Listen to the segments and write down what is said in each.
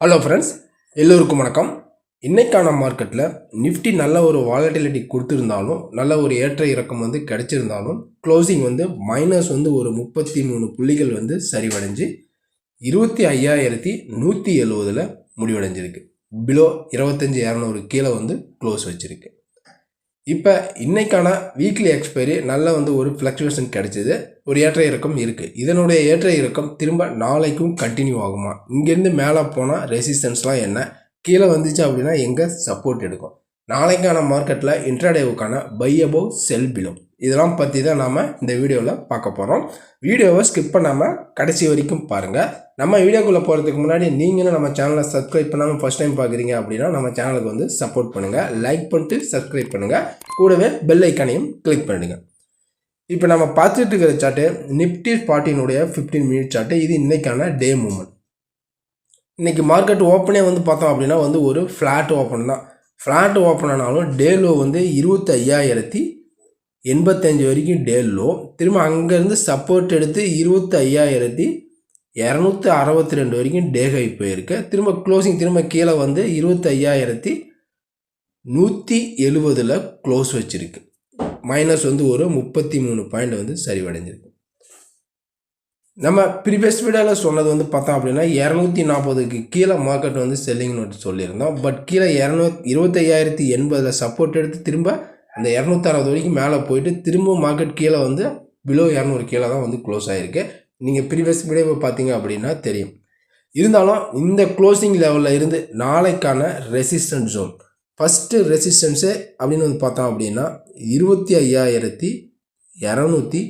Hello friends எல்லோருக்கும் வணக்கம். இன்றைக்கான மார்க்கெட்டில் நிஃப்டி நல்ல ஒரு வாலட்டிலிட்டி கொடுத்துருந்தாலும் நல்ல ஒரு ஏற்ற இறக்கம் வந்து கிடச்சிருந்தாலும் க்ளோசிங் வந்து மைனஸ் வந்து ஒரு முப்பத்தி மூணு புள்ளிகள் வந்து சரிவடைஞ்சு இருபத்தி ஐயாயிரத்தி நூற்றி எழுவதில் முடிவடைஞ்சிருக்கு. பிலோ இருபத்தஞ்சி இரநூறு கீழே வந்து க்ளோஸ் வச்சுருக்கு. இப்போ இன்றைக்கான வீக்லி எக்ஸ்பைரி நல்ல வந்து ஒரு ஃப்ளக்சுவேஷன் கிடைச்சிது. ஒரு ஏற்ற இறக்கம் இருக்குது இதனுடைய ஏற்ற இறக்கம் திரும்ப நாளைக்கும் கண்டினியூ ஆகுமா? இங்கேருந்து மேலே போனால் ரெசிஸ்டன்ஸ்லாம் என்ன? கீழே வந்துச்சு அப்படின்னா எங்கே சப்போர்ட் எடுக்கும்? நாளைக்கான மார்க்கெட்டில் இன்ட்ராடேவுக்கான பை அபோவ் செல் பிலோ இதெல்லாம் பற்றி தான் நாம் இந்த வீடியோவில் பார்க்க போகிறோம் வீடியோவை ஸ்கிப் பண்ணாமல் கடைசி வரைக்கும் பாருங்கள் நம்ம வீடியோக்குள்ளே போகிறதுக்கு முன்னாடி நீங்களும் நம்ம சேனலை சப்ஸ்கிரைப் பண்ணாமல் ஃபஸ்ட் டைம் பார்க்குறீங்க அப்படின்னா நம்ம சேனலுக்கு வந்து சப்போர்ட் பண்ணுங்கள் லைக் பண்ணிட்டு சப்ஸ்கிரைப் பண்ணுங்கள் கூடவே பெல் ஐக்கானையும் கிளிக் பண்ணுங்கள் இப்போ நம்ம பார்த்துட்டு இருக்கிற சார்ட்டு நிப்டி ஸ்பாட்டினுடைய ஃபிஃப்டீன் மினிட் சார்ட்டு இது இன்றைக்கான டே மூமெண்ட் இன்றைக்கி மார்க்கெட் ஓப்பனே வந்து பார்த்தோம் அப்படின்னா வந்து ஒரு ஃப்ளாட் ஓப்பன் தான். ஃப்ளாட் ஓப்பன் ஆனாலும் டே லோ வந்து இருபத்தி ஐயாயிரத்தி எண்பத்தஞ்சு வரைக்கும் டே லோ திரும்ப அங்கேருந்து சப்போர்ட் எடுத்து இருபத்தி ஐயாயிரத்தி இரநூத்தி அறுபத்தி ரெண்டு வரைக்கும் டே ஹை போயிருக்கு. திரும்ப க்ளோசிங் திரும்ப கீழே வந்து இருபத்தி ஐயாயிரத்தி நூற்றி எழுபதில் க்ளோஸ் வச்சுருக்கு. மைனஸ் வந்து ஒரு முப்பத்தி மூணு பாயிண்ட் வந்து சரிவடைஞ்சிருக்கு. நம்ம ப்ரீவியஸ் வீடியோவில் சொன்னது வந்து பார்த்தோம் அப்படின்னா இரநூத்தி நாற்பதுக்கு கீழே மார்க்கெட் வந்து செல்லிங் நோட்டு சொல்லியிருந்தோம். பட் கீழே இரநூ இருபத்தையாயிரத்தி எண்பதில் சப்போர்ட் எடுத்து திரும்ப அந்த இரநூத்தறுபது வரைக்கும் மேலே போயிட்டு திரும்ப மார்க்கெட் கீழே வந்து பிலோ இரநூறு கீழே தான் வந்து க்ளோஸ் ஆகிருக்கு நீங்கள் ப்ரீவியஸ் வீடியோவை பார்த்தீங்க அப்படின்னா தெரியும். இருந்தாலும் இந்த க்ளோசிங் லெவலில் இருந்து நாளைக்கான ரெசிஸ்டன்ஸ் ஜோன் ஃபஸ்ட்டு ரெசிஸ்டன்ஸு அப்படின்னு வந்து பார்த்தோம் அப்படின்னா இருபத்தி ஐயாயிரத்தி இரநூத்தி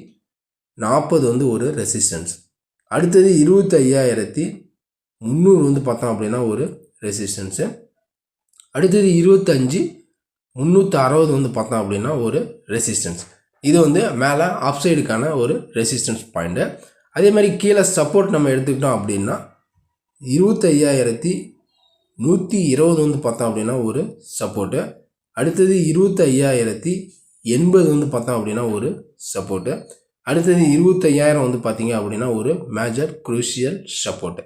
நாற்பது வந்து ஒரு ரெசிஸ்டன்ஸ் அடுத்தது இருபத்தி ஐயாயிரத்தி முந்நூறு வந்து பார்த்தோம் அப்படின்னா ஒரு ரெசிஸ்டன்ஸு அடுத்தது இருபத்தஞ்சி முந்நூற்றி அறுபது வந்து பார்த்தோம் அப்படின்னா ஒரு ரெசிஸ்டன்ஸ் இது வந்து மேலே அப்சைடுக்கான ஒரு ரெசிஸ்டன்ஸ் பாயிண்ட்டு அதே மாதிரி கீழே சப்போர்ட் நம்ம எடுத்துக்கிட்டோம் அப்படின்னா இருபத்தையாயிரத்தி நூற்றி இருபது வந்து பார்த்தோம் அப்படின்னா ஒரு சப்போர்ட்டு அடுத்தது இருபத்தையாயிரத்தி எண்பது வந்து பார்த்தோம் அப்படின்னா ஒரு சப்போர்ட்டு அடுத்தது இருபத்தையாயிரம் வந்து பார்த்தீங்க அப்படின்னா ஒரு மேஜர் குரூஷியல் சப்போர்ட்டு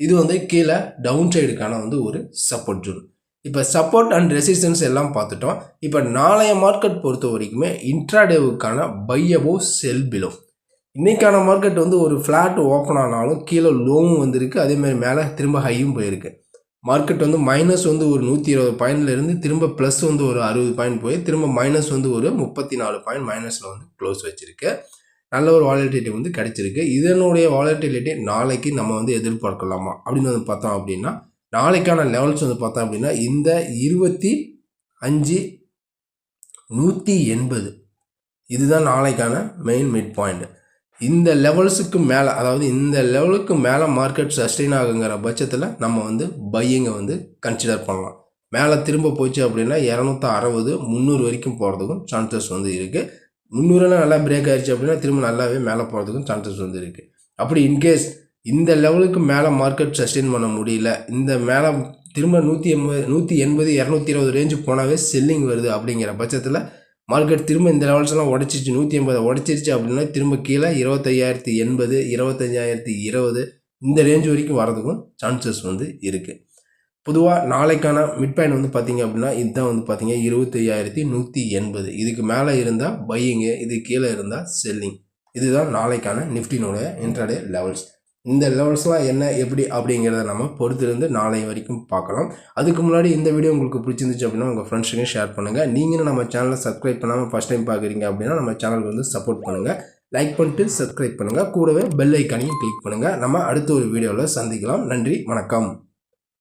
இது வந்து கீழே டவுன் சைடுக்கான வந்து ஒரு சப்போர்ட் ஜோன் இப்போ சப்போர்ட் அண்ட் ரெசிஸ்டன்ஸ் எல்லாம் பார்த்துட்டோம். இப்போ நாளைய மார்க்கெட் பொறுத்த வரைக்குமே இன்ட்ராடேவுக்கான பையபோ செல் பிலோ இன்றைக்கான மார்க்கெட் வந்து ஒரு ஃப்ளாட் ஓப்பன் ஆனாலும் கீழே லோவும் வந்திருக்கு. அதேமாதிரி மேலே திரும்ப ஹையும் போயிருக்கு. மார்க்கெட் வந்து மைனஸ் வந்து ஒரு நூற்றி இருபது பாயிண்ட்லேருந்து திரும்ப ப்ளஸ் வந்து ஒரு அறுபது பாயிண்ட் போய் திரும்ப மைனஸ் வந்து ஒரு முப்பத்தி நாலு பாயிண்ட் மைனஸில் வந்து க்ளோஸ் வச்சுருக்கு. நல்ல ஒரு வாலட்டிலிட்டி வந்து கிடைச்சிருக்கு. இதனுடைய வாலட்டிலிட்டி நாளைக்கு நம்ம வந்து எதிர்பார்க்கலாமா? அப்படின்னு வந்து பார்த்தோம் அப்படின்னா நாளைக்கான லெவல்ஸ் வந்து பார்த்தோம் அப்படின்னா இந்த இருபத்தி அஞ்சு நூற்றி எண்பது. இதுதான் நாளைக்கான மெயின் மிட் பாயிண்ட் இந்த லெவல்ஸுக்கு மேலே அதாவது இந்த லெவலுக்கு மேலே மார்க்கெட் சஸ்டெயின் ஆகுங்கிற பட்சத்தில் நம்ம வந்து பையிங்கை வந்து கன்சிடர் பண்ணலாம். மேலே திரும்ப போச்சு அப்படின்னா இரநூத்தி அறுபது முந்நூறு வரைக்கும் போகிறதுக்கும் சான்சஸ் வந்து இருக்குது முந்நூறுலாம் நல்லா பிரேக் ஆயிடுச்சு அப்படின்னா திரும்ப நல்லாவே மேலே போகிறதுக்கும் சான்சஸ் வந்து இருக்குது அப்படி இன்கேஸ் இந்த லெவலுக்கு மேலே மார்க்கெட் சஸ்டெயின் பண்ண முடியல இந்த மேலே திரும்ப நூற்றி எண்பது நூற்றி எண்பது இரநூத்தி இருபது ரேஞ்சு போனாவே செல்லிங் வருது அப்படிங்கிற பட்சத்தில் மார்க்கெட் திரும்ப இந்த லெவல்ஸ் எல்லாம் உடச்சிச்சு நூற்றி எண்பதை உடச்சிருச்சு அப்படின்னா திரும்ப கீழே இருபத்தையாயிரத்தி எண்பது இருபத்தஞ்சாயிரத்தி இருபது இந்த ரேஞ்ச் வரைக்கும் வரதுக்கும் சான்சஸ் வந்து இருக்குது பொதுவாக நாளைக்கான மிட் பாயிண்ட் வந்து பார்த்தீங்க அப்படின்னா இதுதான் வந்து பார்த்தீங்க இருபத்தையாயிரத்தி நூற்றி எண்பது. இதுக்கு மேலே இருந்தால் பையிங்கு இது கீழே இருந்தால் செல்லிங் இதுதான் நாளைக்கான நிஃப்டினுடைய இன்ட்ராடே லெவல்ஸ் இந்த லெவல்ஸ்லாம் என்ன எப்படி அப்படிங்கிறத நம்ம பொறுத்திருந்து நாளை வரைக்கும் பார்க்கலாம். அதுக்கு முன்னாடி இந்த வீடியோ உங்களுக்கு பிடிச்சிருந்துச்சு அப்படின்னா உங்கள் ஃப்ரெண்ட்ஸுக்கும் ஷேர் பண்ணுங்கள் நீங்களும் நம்ம சேனலை சப்ஸ்கிரைப் பண்ணாமல் ஃபஸ்ட் டைம் பார்க்குறீங்க அப்படின்னா நம்ம சேனலுக்கு வந்து சப்போர்ட் பண்ணுங்கள் லைக் பண்ணிட்டு சப்ஸ்கிரைப் பண்ணுங்கள் கூடவே பெல் ஐக்கானையும் கிளிக் பண்ணுங்கள் நம்ம அடுத்த ஒரு வீடியோவில் சந்திக்கலாம். நன்றி வணக்கம்.